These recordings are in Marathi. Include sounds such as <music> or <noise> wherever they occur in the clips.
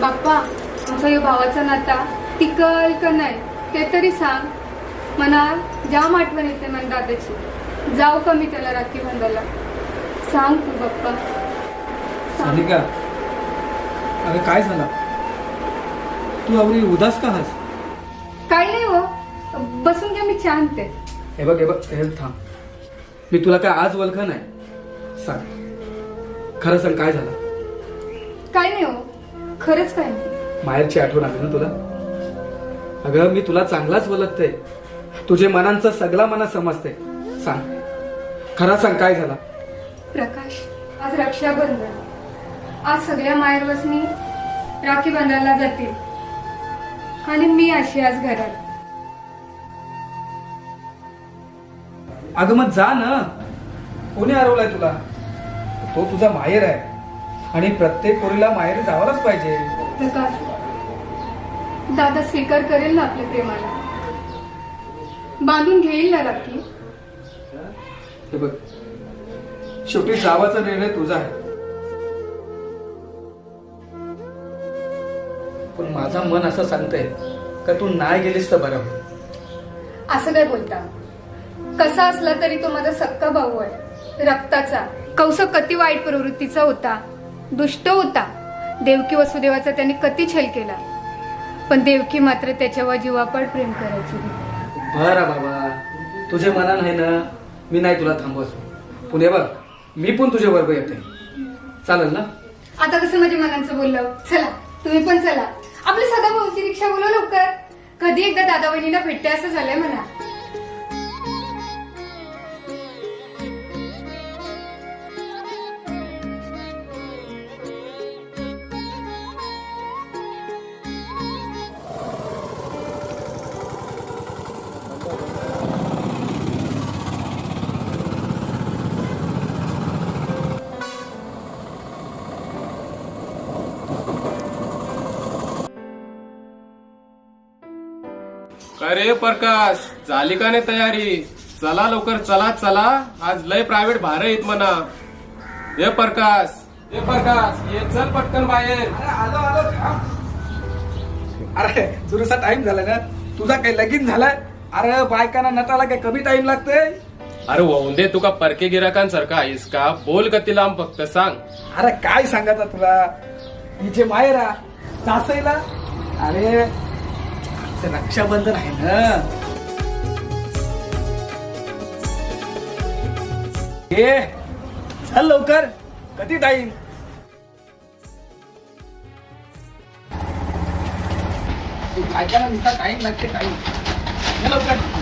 बाप्पा आमचा या भावाचा नाता टिकल का नाही ते तरी सांग. मला जाम आठवण येते मला दादाची. जाऊ का मी त्याला राखी बांधायला? सांग तू बाप्पा. सांग. सानिका अगं काय झालं? तू आवडी उदास का हास काही नाही हो. बसून घ्या मी शांत आहे हे बघ हे बघ हे थांब. मी तुला काय आज ओळख नाही. सांग. खरं सांग काय झालं? काही नाही हो. खरंच नाही माहेरची आठवण आली ना तुला? अगं मी तुला चांगलाच ओळखते तुझे मनांचं सगळा मना समजते सांग. खरा सांग काय झाला? प्रकाश आज रक्षाबंधन. आज सगळ्या मायरवसनी राखी बांधायला जातील आणि मी अशी आज घरात. अगं मग जा ना. कोणी हरवलाय तुला? तो तुझा माहेर आहे. आणि प्रत्येक पोरीला माहेर जावायलाच पाहिजे. प्रकाश दादा स्वीकार करेल ना आपल्या प्रेमाला? बांधून घेईल ना राखी? हे बघ शेवटी जावाचा निर्णय तुझा आहे. पण माझं मन असं सांगतंय का तू नाही गेलीस तर बरं होईल. असं काय बोलता. कसा असला तरी तो माझा सक्का भाऊ आहे. रक्ताचा कौस कती वाईट प्रवृत्तीचा होता. दुष्ट होता. देवकी वसुदेवाचा त्याने कती छल केला. पण देवकी मात्र त्याच्यावर जीवापड प्रेम करायची बरं बाबा तुझे मना नाही ना मी नाही तुला थांबवतो. पुणे बघ मी पण तुझ्या बरोबर येते. चालेल ना? आता कसं माझ्या मनांचं बोललं? चला तुम्ही पण चला. आपली सदा भाऊची रिक्षा बोलव लवकर. कधी एकदा दादा वहिनीला भेटते असं झालंय म्हणा. काय रे प्रकाश झाली का नाही तयारी? चला लवकर चला चला. आज लय प्रायव्हेट भार येत म्हणा. हे प्रकाश हे प्रकाश ये चल पटकन बाहेर. आलो आलो अरे तुझा टाइम झाला ना. तुझा काही लगीन झालाय? अरे बायकांना नटाला काय कमी टाइम लागतोय? अरे वाहून दे तुका परके गिराकांसारखा आहेस का? बोल का तिला फक्त सांग. अरे काय सांगायचं तुला? हिचे मायरा सासईला अरे आजचं रक्षाबंधन आहे ना? ए चल लवकर. कधी टाईम बायकांना टाइम लागते टाईम लवकर.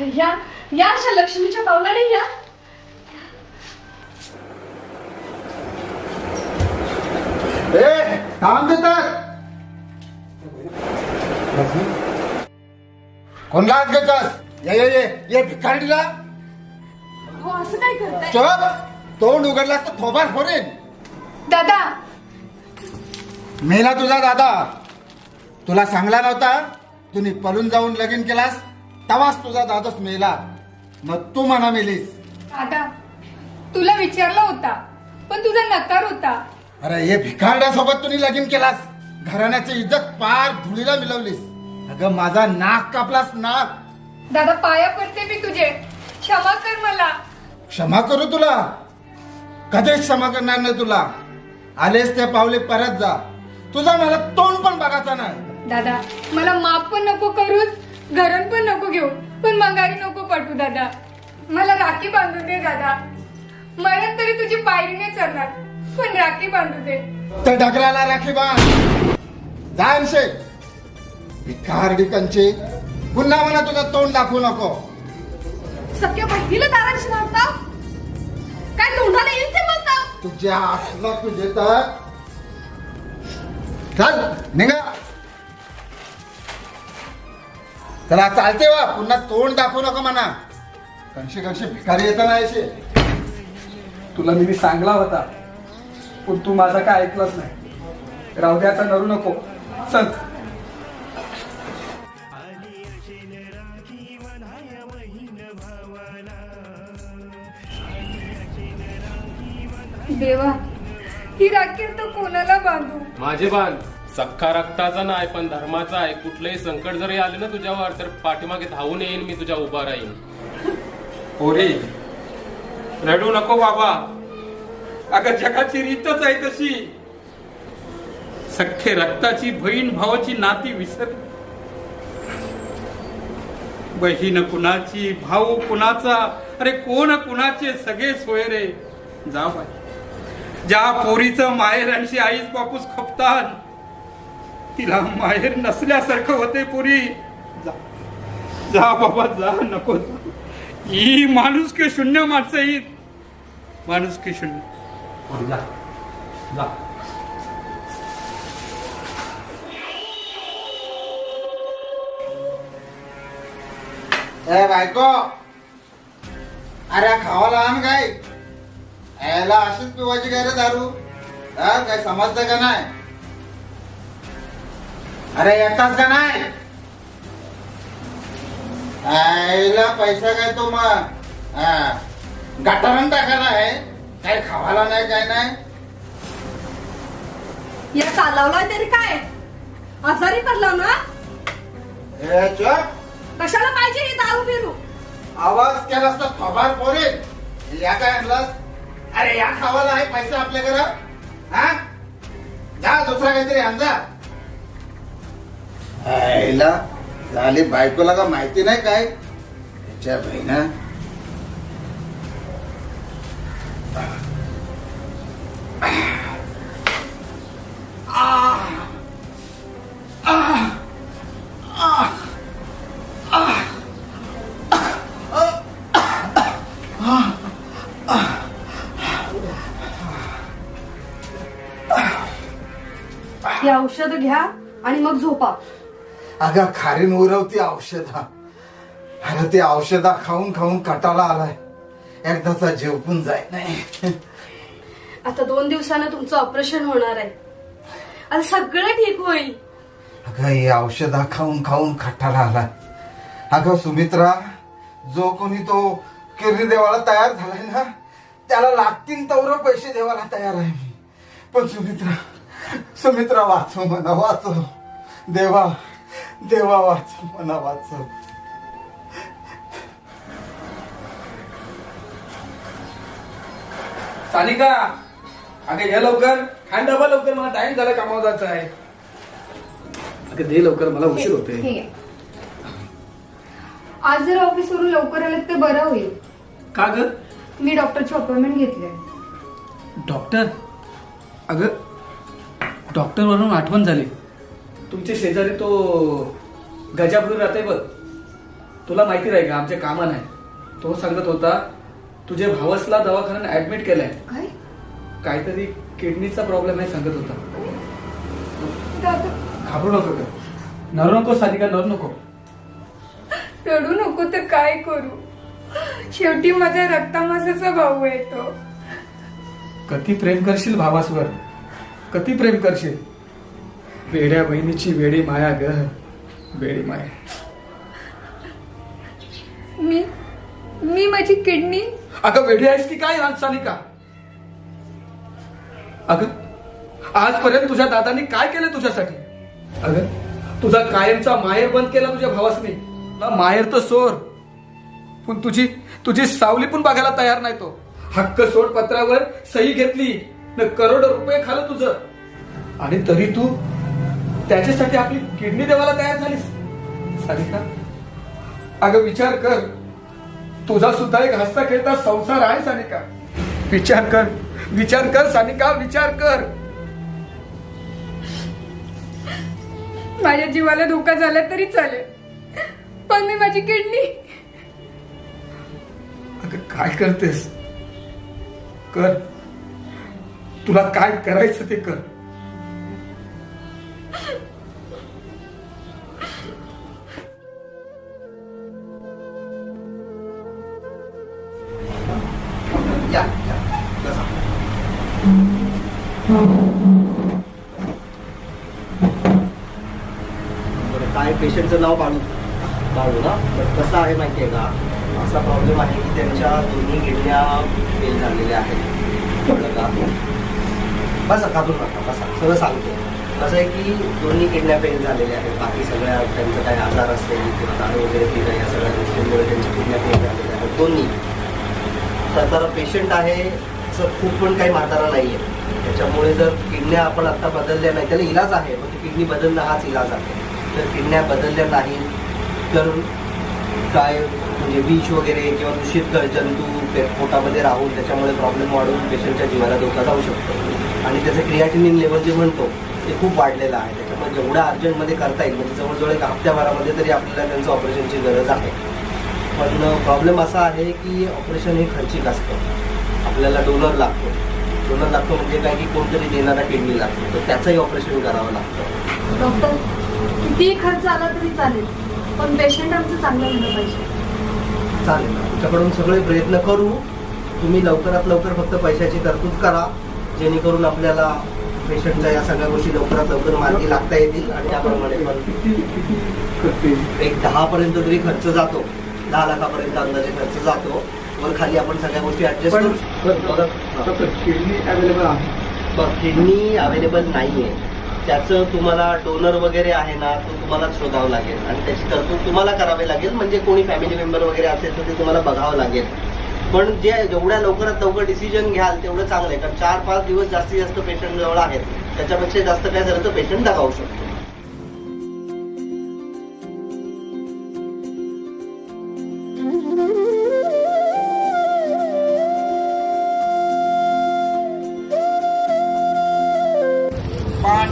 या या अशा लक्ष्मीच्या पावलाने या. ए काम देतात! कोणला हात घेतास? ये ये ये ये भिकारीला. हो असं काय करताय? चोप! तोंड उघडलास तर थोबार फोडेन. दादा! मेला तुझा दादा. तुला सांगला नव्हता? तुम्ही पळून जाऊन लगीन केलास? तवाच तुझा दादाच मेला. मग तू म्हणा मेलीस. दादा तुला विचारला होता पण तुझा नकार होता. अरे हे भिकारड्यासोबत तुम्ही लगीन केलास. घराण्याची इज्जत पार धुळीला मिळवलीस. अगं माझा नाक कापलास नाक. दादा पाया पडते मी तुझे. क्षमा कर मला. क्षमा करू तुला? कधीच क्षमा करणार नाही तुला. आलेस ते पावले परत जा. तुझा मला तोंड पण बघायचा नाही. दादा मला माफ पण नको करूच घरून पण नको घेऊ पण मंगारी नको पटू दादा. मला राखी बांधून दे दादा. मरण तरी तुझी पायरी नाही चढणार पण राखी बांधू दे. तर डगराला राखी बांध. जाणशे भिकारडी कंचे पुन्हा मला तुझं तोंड दाखवू नको. सख्या बहिणीला दारांशी मारता? काय तोंडाला येईल ते बोलता तुझ्या असलं तुझे तर चल निघा. चला चालते वा पुन्हा तोंड दाखवू नको म्हणा. कंशी कंशी भिकारी येत नाही तुला मी सांगला होता पण तू माझा काय ऐकलंच नाही. राहू दे आता नरू नको. चल. देवा ही राखी तर कोणाला बांधू? माझे बांध. सख्खा रक्ताचा नाही पण धर्माचा आहे. कुठलंही संकट जरी आलं ना तुझ्यावर तर पाठीमागे धावून येईन मी तुझ्या उभा राहीन. पोरी रडू नको बाबा. अगं जगाची रीतच आहे तशी. सख्खे रक्ताची बहीण भावाची नाती विसर. बहीण कुणाची भाऊ कुणाचा? अरे कोण कुणाचे? सगळे सोयरे. जा बाई. ज्या पोरीचं माहेरांशी आईच बापूस खपतात तिला माहेर नसल्यासारखं होते पोरी. जा. जा बाबा जा. नको. ही माणूस के शून्य माणसं ही. माणूस के शून्य. जा. जा. ए बायको. अरे खावाला आण काय? यायला अशीच पिवायची काय रे दारू? काय समजतं का नाही? अरे येताच का नाही? आईला पैसा काय तो मग हा. गटारण टाकायला आहे. काय खावाला नाही काय नाही. या चालवलाय तरी काय? आजारी पडला ना? ए, चुप. कशाला पाहिजे ही दारू बिरू? आवाज केलास तर थोबार पोरे या काय आणलास? अरे या खावाला आहे पैसा आपल्याकडं हा? जा दुसरा काहीतरी आण जा आईला झाली बायकोला का माहिती नाही काय? त्याच्या बहिणा. औषध घ्या आणि मग झोपा. अगं खारीन उरवती औषधा. अरे ते औषधा खाऊन खाऊन कटाला आलाय. एकदाचा जेव पण जाय नाही आता दोन दिवसानं तुमचं ऑपरेशन होणार आहे. आता सगळं ठीक होईल. अगं हे औषधा खाऊन खाऊन खटाला आलाय. अगं सुमित्रा जो कोणी तो किरणी देवाला तयार झालाय ना त्याला लागतील तेवढं पैसे देवाला तयार आहे मी. पण सुमित्रा सुमित्रा वाचव म्हणा वाचव. देवा देवा वाचव म्हणा वाचव सानिका अगं ये लवकर. खान डबा लवकर मला टाइम झाला कामावर जायचं आहे. अगं दे लवकर मला उशीर होते ठीक आहे आज जर ऑफिसवरून लवकर आलं तर बरं होईल. का ग? मी डॉक्टरची अपॉइंटमेंट घेतली आहे. डॉक्टर अगं डॉक्टर वरून आठवण झाली. तुमचे शेजारी तो गजाबरू राहते बघ. तुला माहिती राहील का आमच्या कामा नाही. तो सांगत होता तुझ्या भावसला दवाखान्यात ऍडमिट केलाय. काय? काहीतरी किडनीचा प्रॉब्लेम आहे सांगत होता. घाबरू नको. नरू नको सानिका नरू नको. रडू नको तर काय करू? शेवटी माझ्या रक्तामासाचा भाऊ आहे तो. कधी प्रेम करशील भावासवर? कधी प्रेम करशील? वेड्या बहिणीची वेडी माया ग. वेडी माया. मी मी माझी किडनी? अगं वेडी आहेस की काय सानिका अगं आजपर्यंत तुझ्या दादानी काय केलं तुझ्यासाठी? अगं तुझा कायमचा माहेर बंद केला तुझ्या भावासनी. ना माहेर तर सोर पण तुझी तुझी सावली पण बघायला तयार नाही तो. हक्क सोड पत्रावर सही घेतली न करोड रुपये खाल्लं तुझं. आणि तरी तू त्याच्यासाठी आपली किडनी देवाला तयार झालीस. सारिका अगं विचार कर. तुझा सुद्धा एक हसता खेळता संसार आहे सानिका विचार कर. विचार कर सानिका विचार कर. माझ्या जीवाला धोका झाला तरी चालेल. पण मी माझी किडनी. अगं काय करतेस? कर. तुला काय करायचं ते कर. पेशंटचं नाव बाळू बाळू ना? तर कसं आहे माहिती आहे का? असा प्रॉब्लेम आहे की त्यांच्या दोन्ही किडण्या फेल झालेल्या आहेत. कळलं का बसा काढून नका बसा. सगळं सांगतो. कसं आहे की दोन्ही किडण्या फेल झालेल्या आहेत. बाकी सगळ्या त्यांचं काही आजार असेल किंवा दारू वगैरे पिणं या सगळ्या गोष्टींमुळे त्यांच्या किडण्या फेल झालेल्या आहेत. दोन्ही. तर पेशंट आहे असं खूप पण काही म्हातारा नाही आहे त्याच्यामुळे जर किडन्या आपण आत्ता बदलल्या नाही त्याला इलाज आहे मग ती किडनी बदलणं हाच इलाज आहे. जर किडण्या बदलल्या नाही तर काय म्हणजे विष वगैरे किंवा दूषित जंतू पोटामध्ये राहून त्याच्यामुळे प्रॉब्लेम वाढून पेशंटच्या जीवाला धोका जाऊ शकतो. आणि त्याचं क्रियाटिनिन लेवल जे म्हणतो ते खूप वाढलेलं आहे. त्याच्यामुळे जेवढ्या अर्जंटमध्ये करता येईल म्हणजे जवळजवळ एक हप्त्याभरामध्ये तरी आपल्याला त्यांचं ऑपरेशनची गरज आहे. पण प्रॉब्लेम असा आहे की ऑपरेशन हे खर्चिक असतं. आपल्याला डोनर लागतो. डोनर लागतो म्हणजे काय की कोणतरी देणारा किडनी लागतो. तर त्याचंही ऑपरेशन करावं लागतं. डॉक्टर कितीही खर्च आला तरी चालेल. पण पेशंट आमचं चांगलं झालं पाहिजे. चालेल. ना तुमच्याकडून सगळे प्रयत्न करू. तुम्ही लवकरात लवकर फक्त पैशाची तरतूद करा. जेणेकरून आपल्याला पेशंटच्या या सगळ्या गोष्टी लवकरात लवकर मार्गी लागता येतील. आणि त्याप्रमाणे पण किती किती एक दहा पर्यंत तरी खर्च जातो. दहा लाखापर्यंत अंदाजे खर्च जातो. वर खाली आपण सगळ्या गोष्टी ऍडजस्ट पण करू. बघा किडनी अवेलेबल आहे. बघ किडनी अवेलेबल नाही आहे त्याचं तुम्हाला डोनर वगैरे आहे ना तो तुम्हाला शोधावं लागेल. आणि त्याची तरतूद तुम्हाला करावी लागेल. म्हणजे कोणी फॅमिली मेंबर वगैरे असेल तर ते तुम्हाला बघावं लागेल. पण जे जेवढ्या लवकरात लवकर डिसिजन घ्याल तेवढं चांगलं आहे. कारण चार पाच दिवस जास्तीत जास्त पेशंट जवळ आहेत. त्याच्यापेक्षा जास्त काय झालं तर पेशंट दगावू शकतो.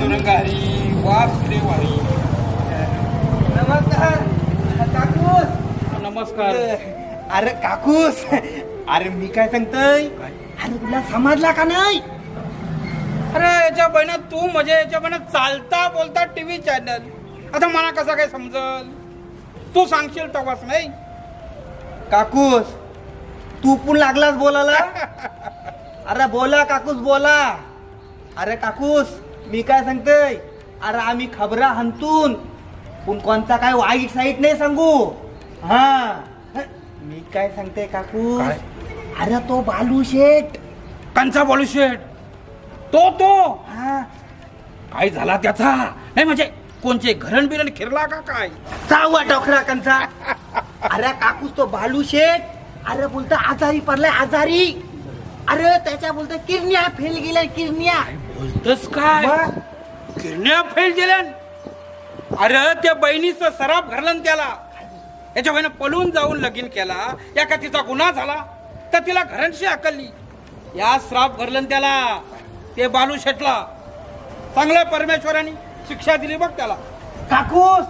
पांडुरंगारी वासुदेवारी नमस्कार. काकूस. नमस्कार. अरे काकूस. अरे मी काय सांगतोय? अरे तुला समजला का नाही? अरे याच्या बहिणात तू म्हणजे याच्या बहिणात चालता बोलता टीव्ही चॅनल. आता मला कसं काय समजल? तू सांगशील तेव्हाच नाही? काकूस तू पण लागलास बोलायला? <laughs> अरे बोला काकूस बोला. अरे काकूस. मी काय सांगतोय? अरे आम्ही खबरा हंतून. पण कोणता काय वाईट साईट नाही सांगू. हा. मी काय सांगते काकू? काय? अरे तो बालू शेठ. कंचा बोलू शेट तो तो. हा. काय झाला त्याचा? नाही म्हणजे कोणचे घरण बिरण फिरला का काय? चावा टोकरा कंचा. अरे काकूस तो बालू शेठ. अरे बोलता आजारी पडलाय आजारी. अरे त्याच्या बोलता किरण्या फेल गेल्या किरण्या बोलतस काय? मग? किरण्या फेल गेल्या. अरे त्या बहिणीचं सराफ घरलं ना त्याला. याच्या बहिणी पळून जाऊन लगीन केला. या का तिचा गुन्हा झाला. तर तिला घरांशी अकलली या श्राप घरलं ना त्याला. ते बालू शेटला. चांगल्या परमेश्वराने शिक्षा दिली बघ त्याला. काकूस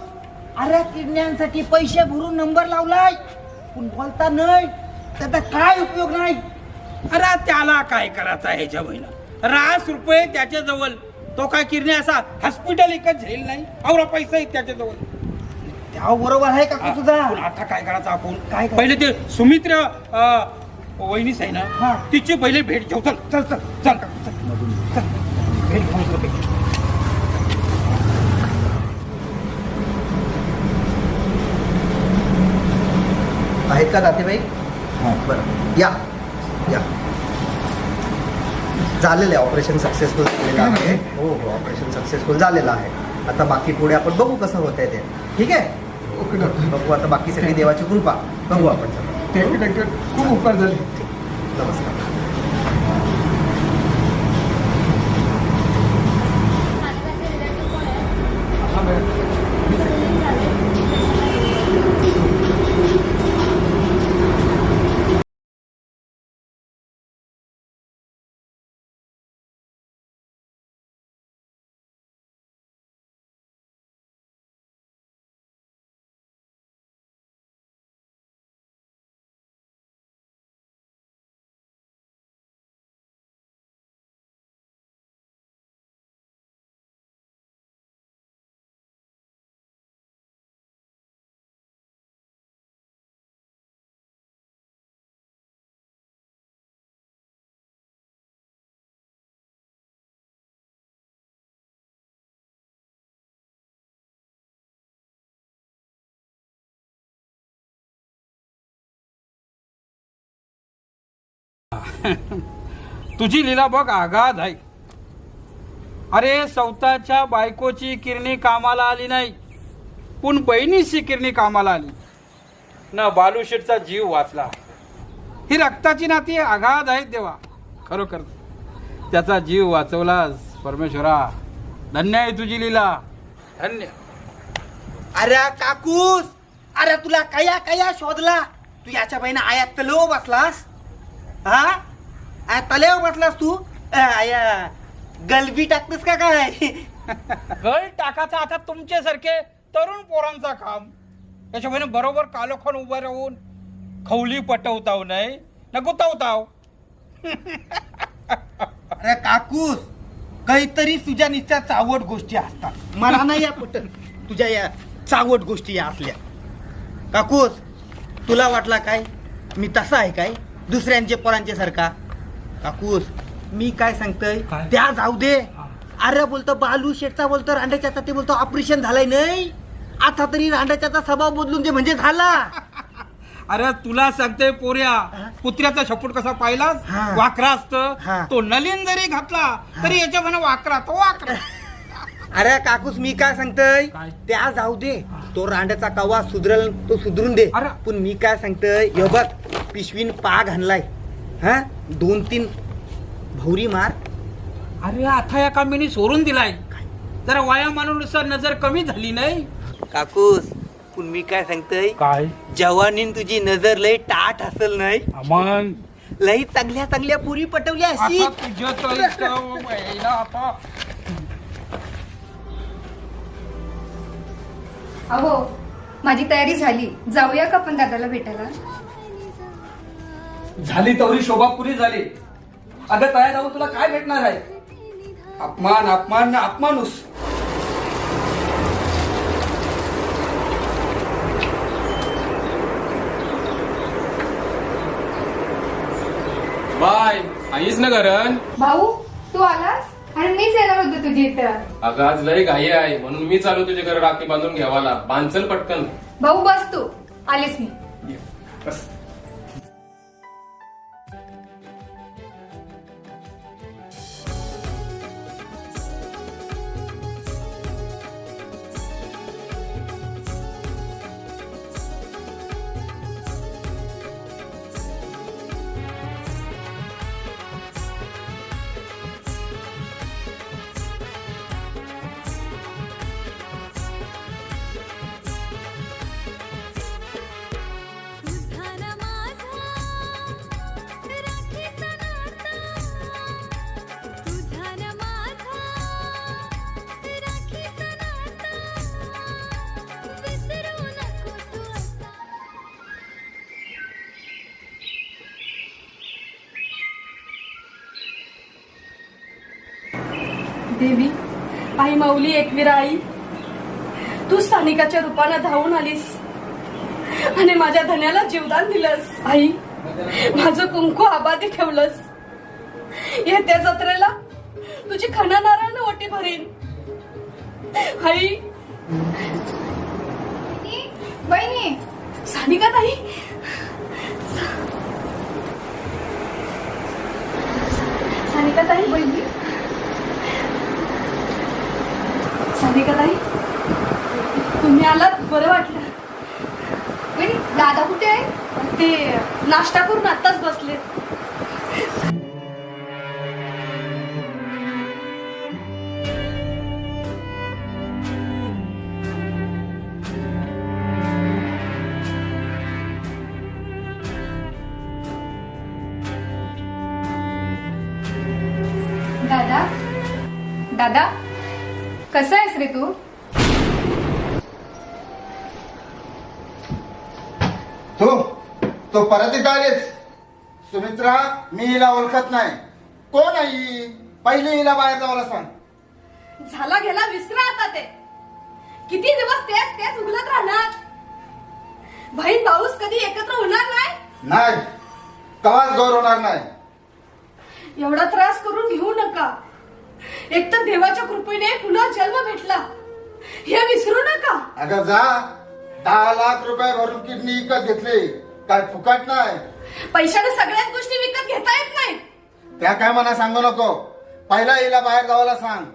अरे किडण्यांसाठी पैसे भरून नंबर लावलाय. पण बोलता नाही. त्याचा काय उपयोग नाही? अरे त्याला काय करायचं आहे ह्याच्या बहिणा रास रुपये त्याच्याजवळ तो काय किरणे असा हॉस्पिटल एकच झेल नाही. आवरा पैसा आहे त्याच्याजवळ त्या बरोबर आहे तुझा पण आता काय करायचं आपण? काय? पहिले ते सुमित्र अं, वहिनीच आहे हा. ना तिची पहिले भेट घेऊ. चल चल चल चल. चल, चल. भेट घेऊ चल. आहेत का नातेवाईक बरं. या. या. झालेलं आहे. ऑपरेशन सक्सेसफुल झालेलं आहे. हो हो ऑपरेशन सक्सेसफुल झालेलं आहे. आता बाकी पुढे आपण बघू कसं होत आहे ते. ठीक आहे? Okay doctor. बघू आता बाकी सगळी देवाची कृपा. बघू आपण थँक्यू थँक्यू खूप उपकार झाले. नमस्कार. <laughs> तुझी लीला बघ आघात आहे. अरे सवताच्या बायकोची किरणी कामाला आली नाही. पण बहिणीची किरणी कामाला आली. ना बालूशेठचा जीव वाचला. ही रक्ताची नाती आघात आहेत देवा. खरोखर. त्याचा जीव वाचवलास परमेश्वरा. धन्य आहे तुझी लीला. धन्य. अरे काकूस! अरे तुला कया कया शोधला? तू याच्या बहिणी आया लो बसलास हा? आया तलेव बसलास तू? आया गलबी टाकतोस का काय? गळ टाकाचा आता तुमच्यासारखे तरुण पोरांचा काम. त्याच्यामुळे बरोबर कालोखान उभं राहून खवली पटवताव नाही न गुतवताव. अरे काकूस काहीतरी तुझ्या निश्चय चावट गोष्टी असतात. मला नाही या पटत तुझ्या या चावट गोष्टी या असल्या. काकूस तुला वाटला काय? मी तसा आहे काय? दुसऱ्यांचे पोरांचे सारखा. काकूस मी काय सांगतोय? काय? त्या जाऊ दे. अरे बोलतो बालू शेठचा बोलतो रांड्याच्या ते बोलतो ऑपरेशन झालंय नाही. आता तरी रांड्याच्या स्वभाव बदलून दे म्हणजे झाला. <laughs> अरे तुला सांगते पोऱ्या कुत्र्याचा शपूट कसा पाहिलास हा. वाकरा हा. असत तो नलीन जरी घातला तरी याच्या म्हणा वाकरा तो वाकरा. <laughs> अरे काकूस मी काय सांगतोय? काय? त्या जाऊ दे. तो रांड्याचा कवा सुधरल तो सुधरून दे. अरे. पण मी काय सांगतोय हे बघ पिशवीन पाग आणलाय हा? दोन तीन भौरी मार. अरे आता या कामीने सोडून दिलाय. जरा वाया माणूनुसार नजर कमी झाली नाही? काकूस पण मी काय सांगतोय काय? जवानीन तुझी नजर लय टाट असेल नाही? लई चांगल्या चांगल्या पुरी पटवल्या अशी आता तुझ्या महिना आता अहो माझी तयारी झाली. जाऊया का आपण दादाला भेटायला? झाली तेवढी शोभा पुरी झाली. अगं तयार राहून तुला काय भेटणार आहे? अपमान अपमान ना अपमानूस. बाय आईच ना घरण भाऊ तू आलास? आणि मीच येणार होतो तुझी इथं. अगं आज लय घाई आहे. म्हणून मी चालू तुझ्या घर राखी बांधून घ्यावाला. बांचल पटकन. भाऊ बस तू. आलीस मी. बस. देवी. आई माऊली एकविरा आई तू स्थानिकाच्या रूपानं धावून आलीस आणि माझ्या धन्याला जीवदान दिलंस. आई माझं कुंकू आबादी ठेवलंस. येत्या जत्रेला तुझी खना नारायण ओटी भरीन. आई. बहिणी. सानिका ताई. सानिका ताई. बहिणी सानिका ताई तुम्ही आलात बरं वाटलं. बहिणी दादा कुठे आहे? ते नाश्ता करून आत्ताच बसले दादा? दादा? रे तू? तू तो परत इथं आलीस? सुमित्रा मी हिला ओळखत नाही. कोण आहे ही? पहिले हिला बाहेर जायला सांग. झाला गेला विसरा आता ते. किती दिवस तेच तेच उगलत राहणार? बहीण भाऊस कधी एकत्र होणार नाही? नाही. कवाच गौरव होणार नाही? एवढा त्रास करून घेऊ नका. एक तर देवाच्या कृपेने पुन्हा जन्म भेटला. हे विसरू नका. अगं जा. दहा लाख रुपये भरून किडनी विकत घेतली. काय फुकट नाही. पैशाने सगळ्याच गोष्टी विकत घेता येत नाही त्या काय मला सांगू नको. पहिला हिला बाहेर जावायला सांग.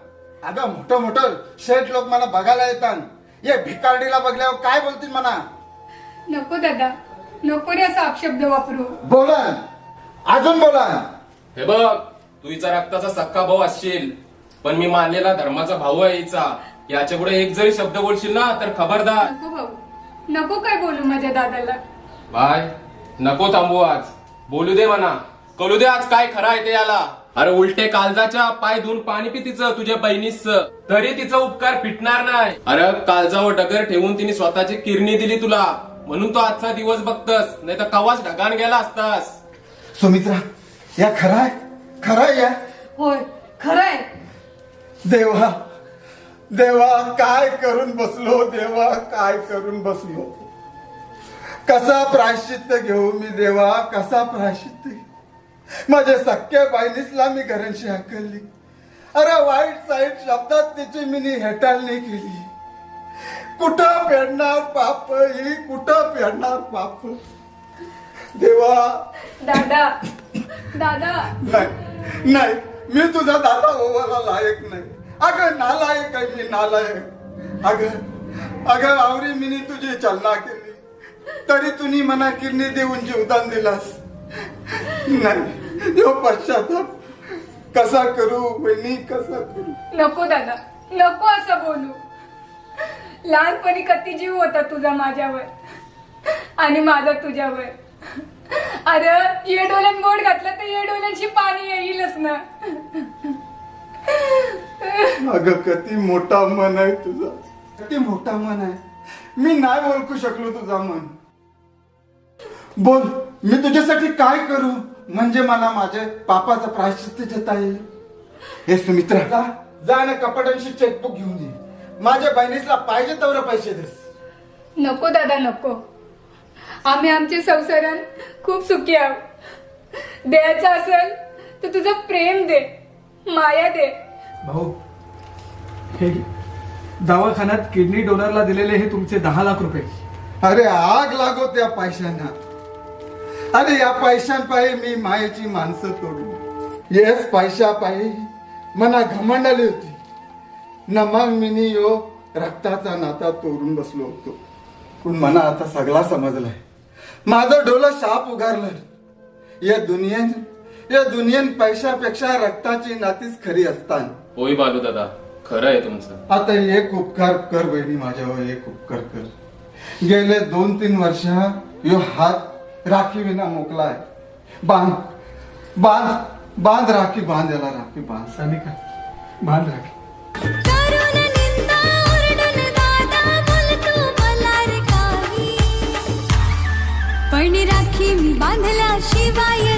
अगं मोठं मोठं शेठ लोक मला बघायला येतात. ये भिकारडीला बघल्यावर काय बोलतील म्हणा? नको दादा. नको रे असा अपशब्द वापरू. बोला. अजून बोला. हे बघ. तू हिचा रक्ताचा सक्का भाऊ असशील पण मी मानलेला धर्माचा भाऊ आहे हिचा. याच्यापुढे एक जरी शब्द बोलशील ना तर खबरदार. नको भाऊ. नको काय बोलू माझ्या दादाला. बाय. नको थांबू आज. बोलू दे म्हणा. कळू दे आज काय खरं आहे ते याला. अरे उलटे काळजाच्या पाय धुवून पाणी पी तिचं तुझ्या बहिणीच तरी तिचा उपकार फिटणार नाही. अरे काळजावर डगर ठेवून तिने स्वतःची किरणी दिली तुला. म्हणून तो आजचा दिवस बघतस. नाही तर कवाच ढगान गेला असतास. सुमित्रा या खरं आहे? खरं आहे या? होय खरंय देवा देवा काय करून बसलो देवा काय करून बसलो? कसा प्रायश्चित्त घेऊ मी देवा कसा प्रायश्चित्त घेऊ? माझ्या सख्या बहिणीसला मी घरांशी हाकलली. अरे वाईट साईट शब्दात तिची मी हेटाळणी केली. कुठं फेडणार पाप ही कुठं फेडणार पाप? देवा. दादा दादा. नाही. नाही मी तुझा दादा ओवाला लायक नाही. अगं नालायक आहे मी नालायक. अगं अगं आवरी मी तुझी चलना केली. तरी तुम्ही मना किरणी देऊन जीवदान दिलास. नाही देव पश्चाताप. कसा करू बहिणी कसा करू? नको दादा नको असं बोलू. लहानपणी कती जीव होता तुझा माझ्यावर आणि माझा तुझ्यावर. अरे ये डोल्यात मोड घातलं तर ये डोल्यांशी पाणी येईलच ना. अगं किती मोठा मन आहे तुझा. किती मोठा मन आहे. मी नाही ओळखू शकलो तुझा मन. बोल मी तुझ्यासाठी काय करू? म्हणजे मला माझ्या पापाचं प्रायश्चित्त देता येईल. हे सुमित्रा जा. जा ना कपाटांशी चेकबुक घेऊन ये. माझ्या बहिणीला पाहिजे तेवढे पैसे देस. नको दादा नको. आम्ही आमच्या संसारात खूप सुखी आहोत. द्यायचं असेल तर तुझं प्रेम दे माया दे. भाऊ हे दवाखान्यात किडनी डोनरला दिलेले हे तुमचे दहा लाख रुपये. अरे आग लागो त्या पैशांना. अरे या पैशांपायी मी मायेची माणसं तोडली. येस पैशा पायी मना घमंड आली होती. न मग मिनी यो रक्ताचा नाता तोडून बसलो होतो. पण मना आता सगळा समजलाय. माझं डोलं शाप उगारलं. या दुनियेन या दुनियेन पैशापेक्षा रक्ताची नातीच खरी असताना. होय बालू दादा खरं आहे तुमचं. आता एक उपकार कर बहिणी माझ्यावर एक उपकार कर. गेले दोन तीन वर्ष यो हात राखी विना मोकलाय. बांध बांध बांध राखी बांध याला राखी बांध. सानिका बांध राखी. शिवाय